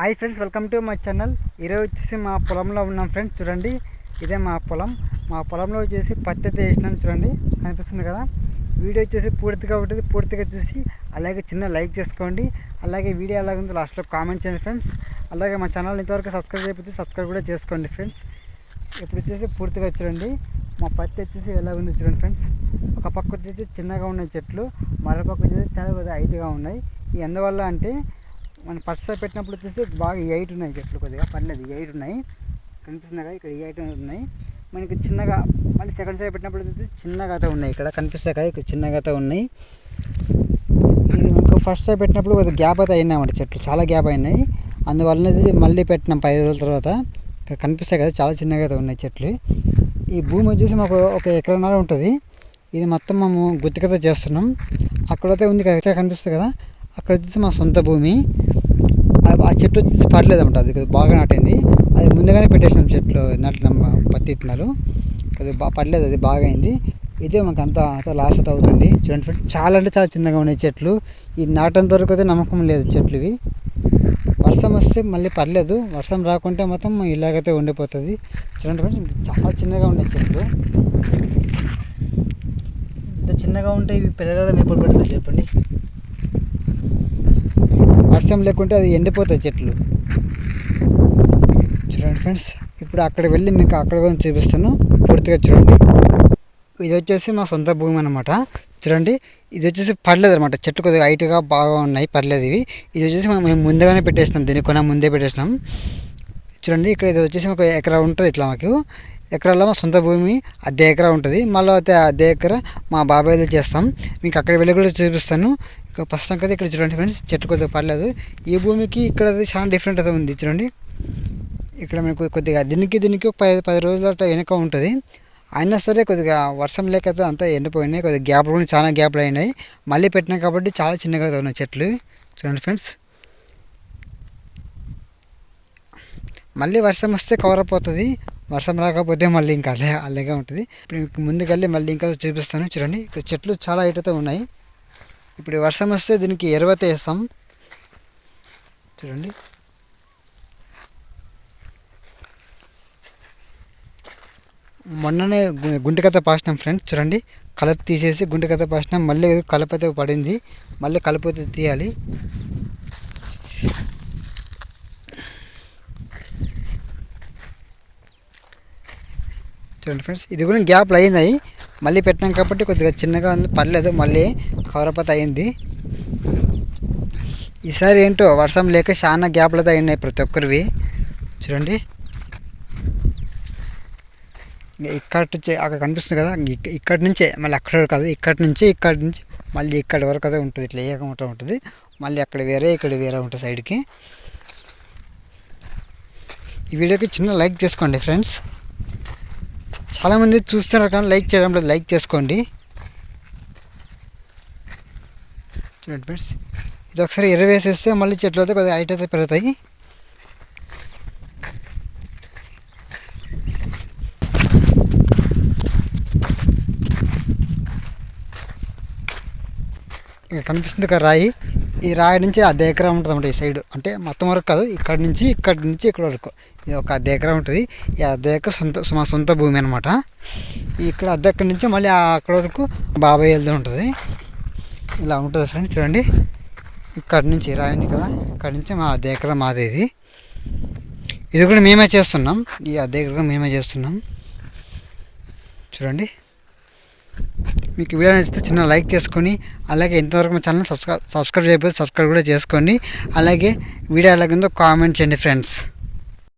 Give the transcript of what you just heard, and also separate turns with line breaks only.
Hi friends welcome to my channel. ఈరోజు వచ్చేసి మా పొలంలో ఉన్నాం ఫ్రెండ్స్ చూడండి. ఇదే మా పొలం. మా పొలంలో వచ్చేసి పత్తి అయితే వేసినాం చూడండి. కనిపిస్తుంది కదా? వీడియో వచ్చేసి పూర్తిగా ఉంటుంది. పూర్తిగా చూసి అలాగే చిన్న లైక్ చేసుకోండి. అలాగే వీడియో ఎలాగుందో లాస్ట్లో కామెంట్ చేయండి ఫ్రెండ్స్. అలాగే మా ఛానల్ ఇంతవరకు సబ్స్క్రైబ్ చేయకపోతే సబ్స్క్రైబ్ కూడా చేసుకోండి ఫ్రెండ్స్. ఇప్పుడు వచ్చేసి పూర్తిగా చూడండి. మా పత్తి వచ్చేసి ఎలా ఉంది చూడండి ఫ్రెండ్స్. ఒక పక్క వచ్చేసి చిన్నగా ఉన్నాయి చెట్లు. మరో పక్క వచ్చేసి చాలా కొద్దిగా హైట్గా ఉన్నాయి. ఈ ఎందువల్ల అంటే మన ఫస్ట్ పెట్టినప్పుడు వచ్చేసి బాగా ఎయిట్ ఉన్నాయి చెట్లు కొద్దిగా పర్లేదు ఎయిట్ ఉన్నాయి. కనిపిస్తుంది కదా ఇక్కడ ఎయిట్ ఉన్నాయి. మనకి చిన్నగా మళ్ళీ సెకండ్ సైడ్ పెట్టినప్పుడు వచ్చేసి చిన్నగా అయితే ఉన్నాయి ఇక్కడ కనిపిస్తాయి కదా ఇక్కడ చిన్నగా అయితే ఉన్నాయి. మనకు ఫస్ట్ సైడ్ పెట్టినప్పుడు కొద్దిగా గ్యాప్ అయితే అయినాయి చెట్లు చాలా గ్యాప్ అయినాయి. అందువలన మళ్ళీ పెట్టినాం పది రోజుల తర్వాత. ఇక్కడ కనిపిస్తాయి కదా చాలా చిన్నగా అయితే ఉన్నాయి చెట్లు. ఈ భూమి వచ్చేసి మాకు ఒక ఎకరన్నర ఉంటుంది. ఇది మొత్తం మేము గుత్తికత చేస్తున్నాం. అక్కడైతే ఉంది కరెక్ట్గా కనిపిస్తుంది కదా అక్కడ వచ్చేసి మా సొంత భూమి. ఆ- చెట్టు పడలేదు అనమాట అది బాగా నాటింది. అది ముందుగానే పెట్టేసినాం చెట్లు నాటినాం పత్తి ఇత్తనాలు అది బాగా పడలేదు అది బాగా అయింది. ఇదే మనకు అంత అంత లాస్ అయితే అవుతుంది. చూడండి ఫ్రెండ్ చాలా అంటే చాలా చిన్నగా ఉన్నాయి చెట్లు. ఈ నాటంత వరకు అయితే నమ్మకం లేదు చెట్లు ఇవి. వర్షం వస్తే మళ్ళీ పర్లేదు వర్షం రాకుంటే మొత్తం ఇలాగైతే ఉండిపోతుంది. చూడండి ఫ్రెండ్స్ చాలా చిన్నగా ఉన్నాయి చెట్లు. ఇంత చిన్నగా ఉంటే ఇవి పెరగడం ఎప్పుడు పడుతుంది చెప్పండి? సిస్టమ్ లేకుంటే అది ఎండిపోతాయి చెట్లు. చూడండి ఫ్రెండ్స్ ఇప్పుడు అక్కడికి వెళ్ళి మీకు అక్కడ కూడా చూపిస్తాను. పూర్తిగా చూడండి. ఇది వచ్చేసి మా సొంత భూమి అనమాట చూడండి ఇది వచ్చేసి పర్లేదు అనమాట చెట్లు కొద్దిగా హైట్గా బాగా ఉన్నాయి పర్లేదు ఇవి. ఇది వచ్చేసి మనం మేము ముందుగానే పెట్టేసినాం దీన్ని కొన ముందే పెట్టేసినాం చూడండి ఇక్కడ ఇది వచ్చేసి ఒక ఎకరా ఉంటుంది ఇట్లా మాకు. ఎకరాల్లో మా సొంత భూమి అద్దె ఎకరా ఉంటుంది. మళ్ళీ అయితే అద్దె ఎకరా మా బాబాయ్ది చేస్తాం. మీకు అక్కడ వెళ్ళి కూడా చూపిస్తాను. ఫస్ట్ అయితే ఇక్కడ చూడండి ఫ్రెండ్స్. చెట్లు కొద్దిగా పర్లేదు ఈ భూమికి ఇక్కడ చాలా డిఫరెంట్ అయితే ఉంది చూడండి. ఇక్కడ మనకు కొద్దిగా దీనికి దీనికి ఒక పది పది రోజుల వెనక ఉంటుంది. అయినా సరే కొద్దిగా వర్షం లేక అంతా ఎండిపోయినాయి. కొద్దిగా గ్యాప్లు కూడా చాలా గ్యాప్లు అయినాయి. మళ్ళీ పెట్టినాం కాబట్టి చాలా చిన్నగా ఉన్నాయి చెట్లు. చూడండి ఫ్రెండ్స్. మళ్ళీ వర్షం వస్తే కవర్ అయిపోతుంది వర్షం రాకపోతే మళ్ళీ ఇంకా అల్లే అల్లేగా ఉంటుంది. ఇప్పుడు మీకు ముందుకెళ్ళి మళ్ళీ ఇంకా చూపిస్తాను. చూడండి. ఇక్కడ చెట్లు చాలా హైట్ అయితే ఉన్నాయి. ఇప్పుడు వర్షం వస్తే దీనికి ఎరువైతే వేస్తాం చూడండి. మొన్ననే గు- గుంటకథ పాసినాం ఫ్రెండ్స్ చూడండి. కలప తీసేసి గుంటకథ పాసినాం మళ్ళీ కలప అయితే పడింది. మళ్ళీ కలుపు అయితే తీయాలి. చూడండి ఫ్రెండ్స్ ఇది కూడా గ్యాప్లు అయ్యింది మళ్ళీ పెట్టినాం కాబట్టి కొద్దిగా చిన్నగా ఉంది పర్లేదు. మళ్ళీ కవరపత అయింది. ఈసారి ఏంటో వర్షం లేక చాలా గ్యాప్లు అయినాయి ప్రతి ఒక్కరివి. చూడండి. ఇక్కడ అక్కడ కనిపిస్తుంది కదా ఇక్కడ ఇక్కడి నుంచే మళ్ళీ అక్కడ వరకు కాదు ఇక్కడి నుంచి ఇక్కడి నుంచి మళ్ళీ ఇక్కడి వరకు అయితే ఉంటుంది ఇట్లా ఏకముట్ట ఉంటుంది. మళ్ళీ అక్కడ వేరే ఇక్కడ వేరే ఉంటుంది సైడ్కి. ఈ వీడియోకి చిన్న లైక్ చేసుకోండి ఫ్రెండ్స్. చాలామంది చూస్తున్నారు కానీ లైక్ చేయడం లేదు లైక్ చేసుకోండి. చూడండి ఫ్రెండ్స్ ఇది ఒకసారి ఎరవేసేస్తే మళ్ళీ చెట్లు అయితే కొద్దిగా హైట్ అయితే పెరుగుతాయి. ఇక్కడ కనిపిస్తుంది కదా రాయి. ఈ రాయి నుంచి అర్ధ ఎకరా ఉంటుంది అన్నమాట ఈ సైడ్ అంటే మొత్తం వరకు కాదు ఇక్కడ నుంచి ఇక్కడ నుంచి ఇక్కడ వరకు. ఇది ఒక అర్ధ ఎకరా ఉంటుంది. ఈ అర్ధ ఎకరం సొంత మా సొంత భూమి అనమాట ఇక్కడ అర్ధ ఎకర నుంచి మళ్ళీ అక్కడ వరకు బాబాయ్ వెళ్తూ ఉంటుంది. ఇలా ఉంటుంది ఫ్రెండ్స్? చూడండి. ఇక్కడ నుంచి రాయింది కదా. ఇక్కడ నుంచి మా అద్దె ఎకరా మాది ఇది. ఇది కూడా మేమే చేస్తున్నాం. ఈ అద్దె కూడా మేమే చేస్తున్నాం. చూడండి. మీకు వీడియో నచ్చితే చిన్న లైక్ చేసుకొని అలాగే ఇంతవరకు మా ఛానల్ సబ్స్క్రైబ్ సబ్స్క్రైబ్ చేయకపోతే సబ్స్క్రైబ్ కూడా చేసుకోండి. అలాగే వీడియో ఎలాగుందో కామెంట్ చేయండి ఫ్రెండ్స్.